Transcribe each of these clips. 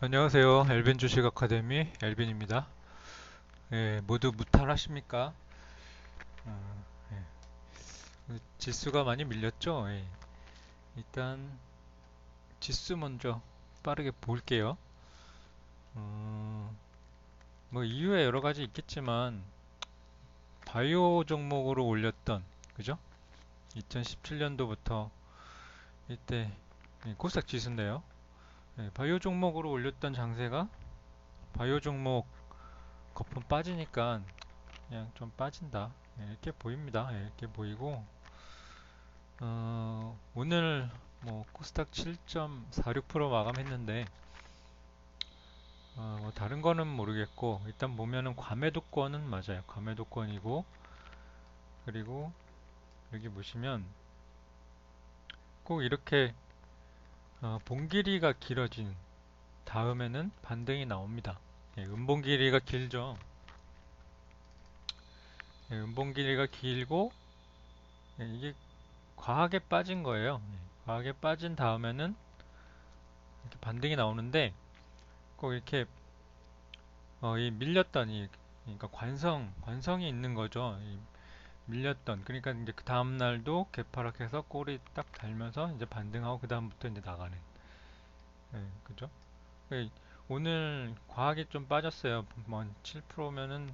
안녕하세요. 엘빈 주식 아카데미 엘빈입니다. 예, 모두 무탈하십니까? 어, 예. 그 지수가 많이 밀렸죠? 예. 일단 지수 먼저 빠르게 볼게요. 어, 뭐 이유에 여러 가지 있겠지만 바이오 종목으로 올렸던 그죠? 2017년도부터 이때 예, 코스닥 지수인데요. 예, 바이오 종목으로 올렸던 장세가 바이오 종목 거품 빠지니까 그냥 좀 빠진다. 예, 이렇게 보입니다. 예, 이렇게 보이고 어, 오늘 뭐 코스닥 7.46% 마감했는데 어, 뭐 다른 거는 모르겠고 일단 보면은 과매도권은 맞아요. 과매도권이고 그리고 여기 보시면 꼭 이렇게 어, 봉 길이가 길어진 다음에는 반등이 나옵니다. 예, 음봉 길이가 길죠. 예, 음봉 길이가 길고 예, 이게 과하게 빠진 거예요. 예, 과하게 빠진 다음에는 이렇게 반등이 나오는데 꼭 이렇게 어, 이 밀렸던 이 그러니까 관성 관성이 있는 거죠. 밀렸던 그러니까 이제 그 다음 날도 개파락해서 꼬리 딱 달면서 이제 반등하고 그 다음부터 이제 나가는 예, 그죠? 예, 오늘 과하게 좀 빠졌어요. 뭐 7%면은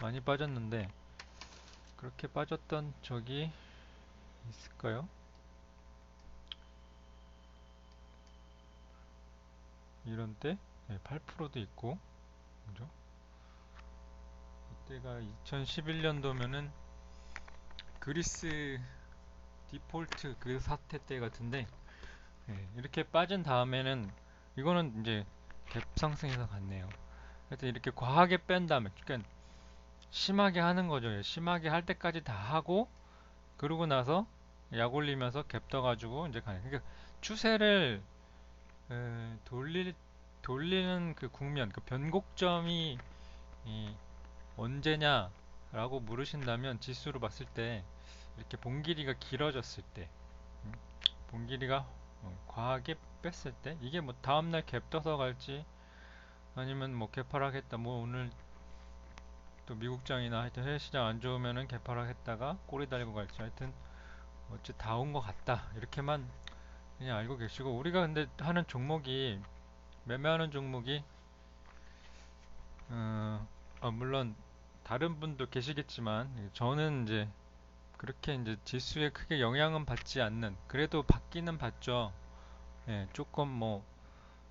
많이 빠졌는데 그렇게 빠졌던 적이 있을까요? 이런 때 예, 8%도 있고 그죠? 이때가 2011년도면은 그리스 디폴트 그 사태 때 같은데 예, 이렇게 빠진 다음에는 이거는 이제 갭 상승해서 갔네요. 하여튼 이렇게 과하게 뺀 다음에 그러니까 심하게 하는 거죠. 예, 심하게 할 때까지 다 하고 그러고 나서 약 올리면서 갭 떠가지고 이제 가는 그러니까 추세를 에, 돌릴 돌리는 그 국면 그 변곡점이 언제냐 라고 물으신다면 지수로 봤을 때 이렇게 봉 길이가 길어졌을 때 음, 봉 길이가 어, 과하게 뺐을 때 이게 뭐 다음날 갭 떠서 갈지 아니면 뭐 개파락했다 뭐 오늘 또 미국장이나 하여튼 해외시장 안 좋으면은 개파락했다가 꼬리 달고 갈지 하여튼 어째 다온 것 같다 이렇게만 그냥 알고 계시고 우리가 근데 하는 종목이 매매하는 종목이 어, 어 물론 다른 분도 계시겠지만 저는 이제 그렇게 이제 지수에 크게 영향은 받지 않는 그래도 받기는 받죠. 예, 조금 뭐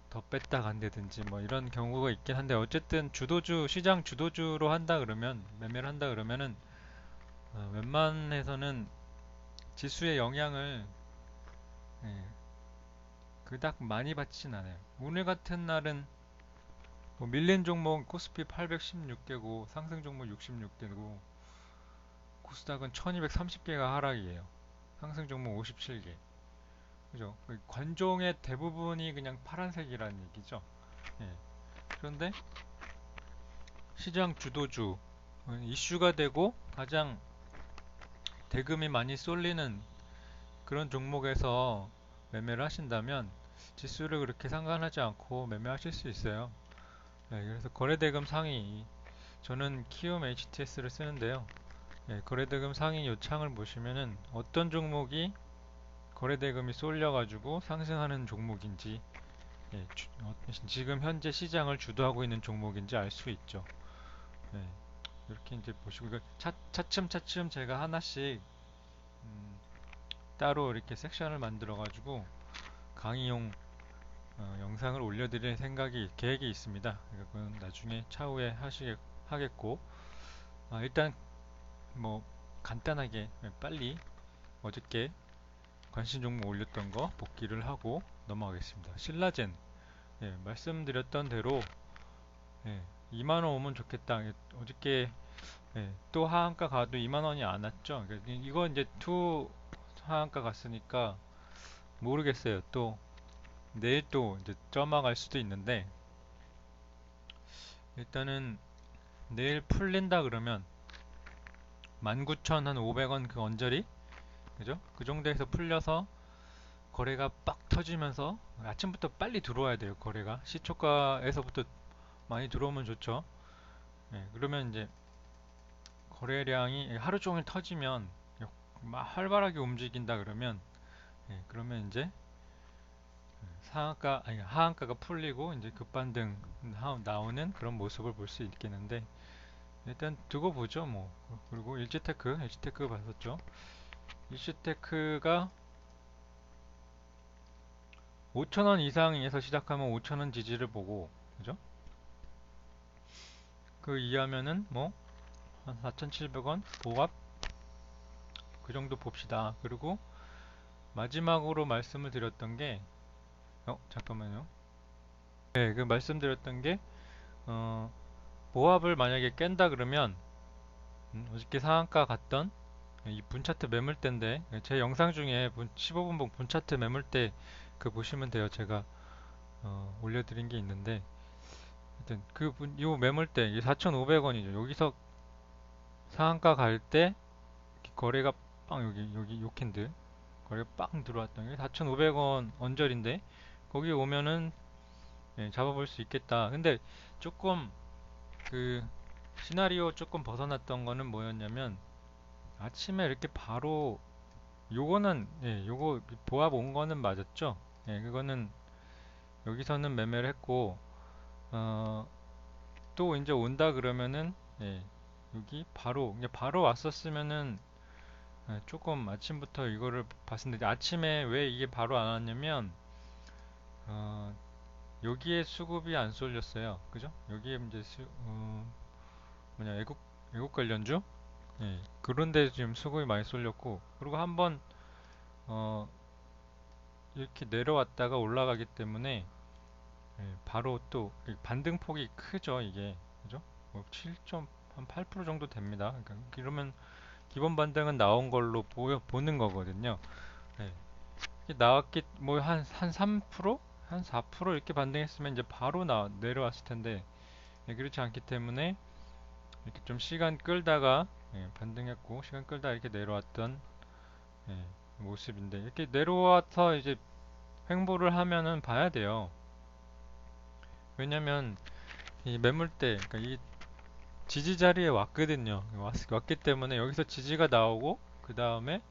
더 뺐다 간다든지 뭐 이런 경우가 있긴 한데 어쨌든 주도주 시장 주도주로 한다 그러면 매매를 한다 그러면은 어, 웬만해서는 지수의 영향을 예, 그닥 많이 받진 않아요. 오늘 같은 날은 뭐 밀린 종목 코스피 816개고 상승 종목 66개고 코스닥은 1230개가 하락이에요. 상승 종목 57개. 그죠? 그 관종의 대부분이 그냥 파란색이라는 얘기죠. 예. 그런데 시장 주도주 어, 이슈가 되고 가장 대금이 많이 쏠리는 그런 종목에서 매매를 하신다면 지수를 그렇게 상관하지 않고 매매하실 수 있어요. 네, 그래서 거래대금 상위 저는 키움 HTS를 쓰는데요. 예, 거래대금 상위 요창을 보시면은 어떤 종목이 거래대금이 쏠려가지고 상승하는 종목인지 예, 주, 어, 지금 현재 시장을 주도하고 있는 종목인지 알 수 있죠. 예, 이렇게 이제 보시고 차, 차츰 차츰 제가 하나씩 음, 따로 이렇게 섹션을 만들어 가지고 강의용 어, 영상을 올려드릴 생각이 계획이 있습니다. 그건 나중에 차후에 하시 하겠고 아, 일단 뭐 간단하게 빨리 어저께 관심 종목 올렸던 거 복귀를 하고 넘어가겠습니다. 신라젠 예, 말씀드렸던 대로 예, 2만원 오면 좋겠다. 어저께 예, 또 하한가 가도 2만원이 안 왔죠. 그러니까 이거 이제 투 하한가 갔으니까 모르겠어요. 또 내일 또 이제 점화갈 수도 있는데 일단은 내일 풀린다 그러면 19,500원 그 언저리 그죠? 그 정도에서 풀려서 거래가 빡 터지면서 아침부터 빨리 들어와야 돼요. 거래가 시초가에서부터 많이 들어오면 좋죠. 예, 그러면 이제 거래량이 하루 종일 터지면 막 활발하게 움직인다 그러면 예, 그러면 이제 상한가 아니 하한가가 풀리고 이제 급반등 나오는 그런 모습을 볼 수 있겠는데 일단 두고 보죠 뭐. 그리고 일지테크 일지테크 봤었죠? 일지테크가 5천원 이상에서 시작하면 5천원 지지를 보고 그죠? 그 이하면은 뭐 한 4,700원 보합? 그 정도 봅시다. 그리고 마지막으로 말씀을 드렸던 게 어, 잠깐만요. 네, 그 말씀드렸던 게, 어, 보합을 만약에 깬다 그러면, 음, 어저께 상한가 갔던 이 분차트 매물대인데, 제 영상 중에 15분봉 분차트 매물대 그 보시면 돼요. 제가, 어, 올려드린 게 있는데, 하여튼, 그, 분, 요 매물대, 이 4,500원이죠. 여기서 상한가 갈 때, 거래가 빵, 여기, 여기, 요 캔들, 거래가 빵 들어왔던 게 4,500원 언저리인데, 거기 오면은 예, 잡아볼 수 있겠다. 근데 조금 그 시나리오 조금 벗어났던 거는 뭐였냐면 아침에 이렇게 바로 요거는 예, 요거 보합 온 거는 맞았죠. 예, 그거는 여기서는 매매를 했고 어, 또 이제 온다 그러면은 예, 여기 바로 이제 바로 왔었으면은 예, 조금 아침부터 이거를 봤는데 아침에 왜 이게 바로 안 왔냐면 어, 여기에 수급이 안 쏠렸어요. 그죠? 여기에 이제 수, 어, 뭐냐, 애국, 애국 관련주? 예, 그런데 지금 수급이 많이 쏠렸고, 그리고 한번, 어, 이렇게 내려왔다가 올라가기 때문에, 예, 바로 또, 반등폭이 크죠, 이게. 그죠? 뭐 7.8% 정도 됩니다. 그러니까 이러면 기본 반등은 나온 걸로 보여, 보는 거거든요. 예. 나왔기, 뭐, 한, 한 3%? 한 4% 이렇게 반등했으면 이제 바로 나 내려왔을 텐데 예, 그렇지 않기 때문에 이렇게 좀 시간 끌다가 예, 반등했고 시간 끌다 이렇게 내려왔던 예, 모습인데 이렇게 내려와서 이제 횡보를 하면은 봐야 돼요. 왜냐면 이 매물대 그러니까 이 지지 자리에 왔거든요. 왔, 왔기 때문에 여기서 지지가 나오고 그 다음에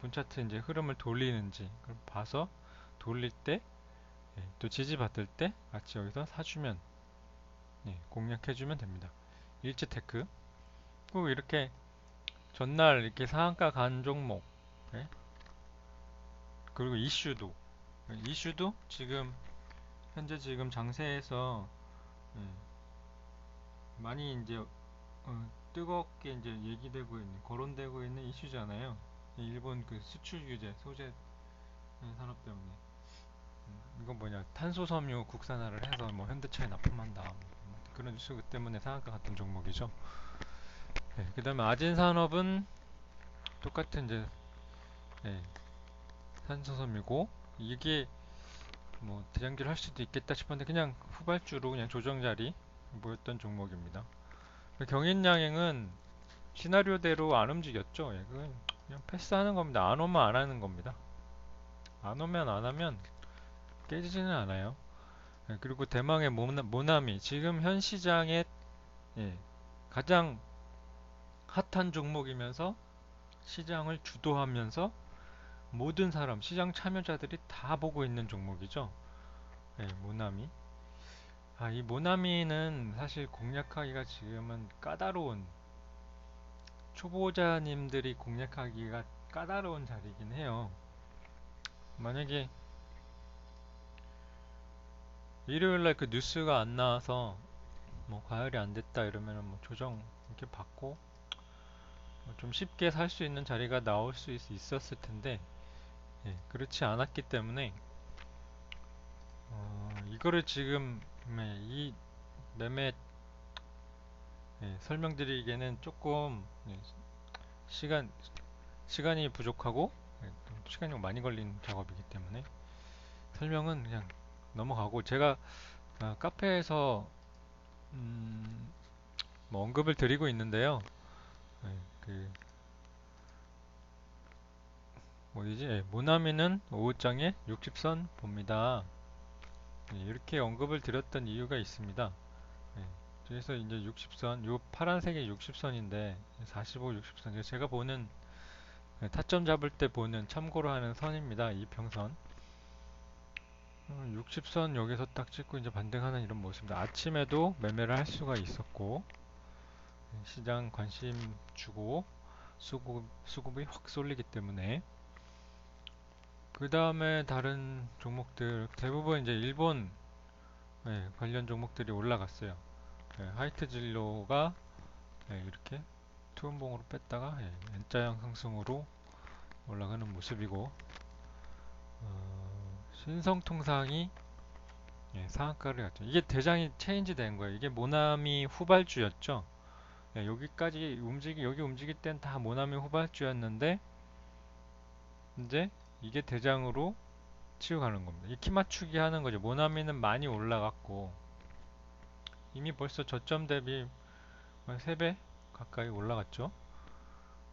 분차트 이제 흐름을 돌리는지 봐서 돌릴 때 네, 또 지지받을 때 같이 여기서 사주면 네, 공략해주면 됩니다. 일지테크 꼭 이렇게 전날 이렇게 상한가 간 종목 네? 그리고 이슈도 이슈도 지금 현재 지금 장세에서 네, 많이 이제 어, 뜨겁게 이제 얘기되고 있는 거론되고 있는 이슈잖아요. 일본 그 수출 규제 소재 산업 때문에 이건 뭐냐 탄소 섬유 국산화를 해서 뭐 현대차에 납품한다 뭐 그런 뉴스 때문에 상한가 같은 종목이죠. 네, 그 다음에 아진 산업은 똑같은 이제 네, 탄소섬유고 이게 뭐 대장기를 할 수도 있겠다 싶었는데 그냥 후발주로 그냥 조정자리 모였던 종목입니다. 경인양행은 시나리오대로 안 움직였죠. 예, 그냥 패스하는 겁니다. 안 오면 안 하는 겁니다. 안 오면 안 하면 깨지지는 않아요. 예, 그리고 대망의 모나, 미 지금 현 시장의 예, 가장 핫한 종목이면서 시장을 주도하면서 모든 사람, 시장 참여자들이 다 보고 있는 종목이죠. 예, 모나미. 아, 이 모나미는 사실 공략하기가 지금은 까다로운 초보자님들이 공략하기가 까다로운 자리긴 해요. 만약에 일요일날 그 뉴스가 안 나와서 뭐 과열이 안 됐다 이러면은 뭐 조정 이렇게 받고 뭐 좀 쉽게 살 수 있는 자리가 나올 수 있, 었을 텐데 예, 그렇지 않았기 때문에 어, 이거를 지금 네, 이 매매 예, 설명드리기에는 조금 예, 시간 시간이 부족하고 예, 시간이 많이 걸린 작업이기 때문에 설명은 그냥 넘어가고 제가 어, 카페에서 음, 뭐 언급을 드리고 있는데요. 네, 그 어디지? 예, 모나미는 5장에 60선 봅니다. 예, 이렇게 언급을 드렸던 이유가 있습니다. 예, 그래서 이제 60선, 요 파란색이 60선인데 45, 60선. 제가 보는 예, 타점 잡을 때 보는 참고로 하는 선입니다. 이 평선. 60선 여기서 딱 찍고 이제 반등하는 이런 모습입니다. 아침에도 매매를 할 수가 있었고 예, 시장 관심 주고 수급, 수급이 확 쏠리기 때문에 그 다음에 다른 종목들 대부분 이제 일본 예, 관련 종목들이 올라갔어요. 예, 하이트 진로가 예, 이렇게 투음봉으로 뺐다가 예, N자형 상승으로 올라가는 모습이고 어, 신성통상이 예, 상한가를 갔죠. 이게 대장이 체인지 된 거예요. 이게 모나미 후발주였죠. 예, 여기까지 움직이 여기 움직일 땐 다 모나미 후발주였는데 이제 이게 대장으로 치고 가는 겁니다. 이 키 맞추기 하는 거죠. 모나미는 많이 올라갔고 이미 벌써 저점 대비 3배 가까이 올라갔죠.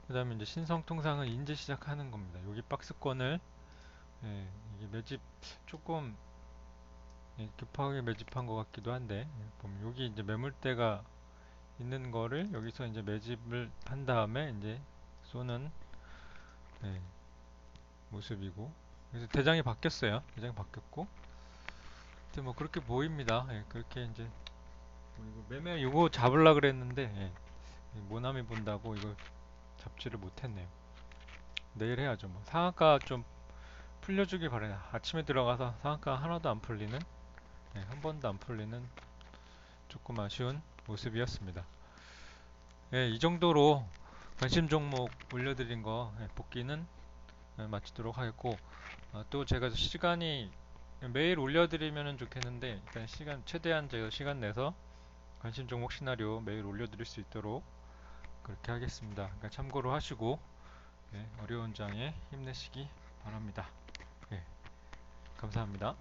그 다음에 이제 신성통상은 인제 시작하는 겁니다. 여기 박스권을 예, 이게 매집 조금 예, 급하게 매집한 것 같기도 한데 예, 보면 여기 이제 매물대가 있는 거를 여기서 이제 매집을 한 다음에 이제 쏘는 예, 모습이고 그래서 대장이 바뀌었어요. 대장이 바뀌었고 뭐 그렇게 보입니다. 예, 그렇게 이제 뭐 매매 이거 잡으려 그랬는데 예, 모나미 본다고 이거 잡지를 못했네요. 내일 해야죠. 뭐 상한가 좀 풀려주길 바래요. 아침에 들어가서 상한가 하나도 안 풀리는 예, 한 번도 안 풀리는 조금 아쉬운 모습이었습니다. 예, 이 정도로 관심 종목 올려드린 거 예, 복귀는 예, 마치도록 하겠고 어, 또 제가 시간이 매일 올려드리면 좋겠는데 일단 시간 최대한 제가 시간 내서 관심 종목 시나리오 매일 올려드릴 수 있도록 그렇게 하겠습니다. 그러니까 참고로 하시고 예, 어려운 장에 힘내시기 바랍니다. 예, 감사합니다.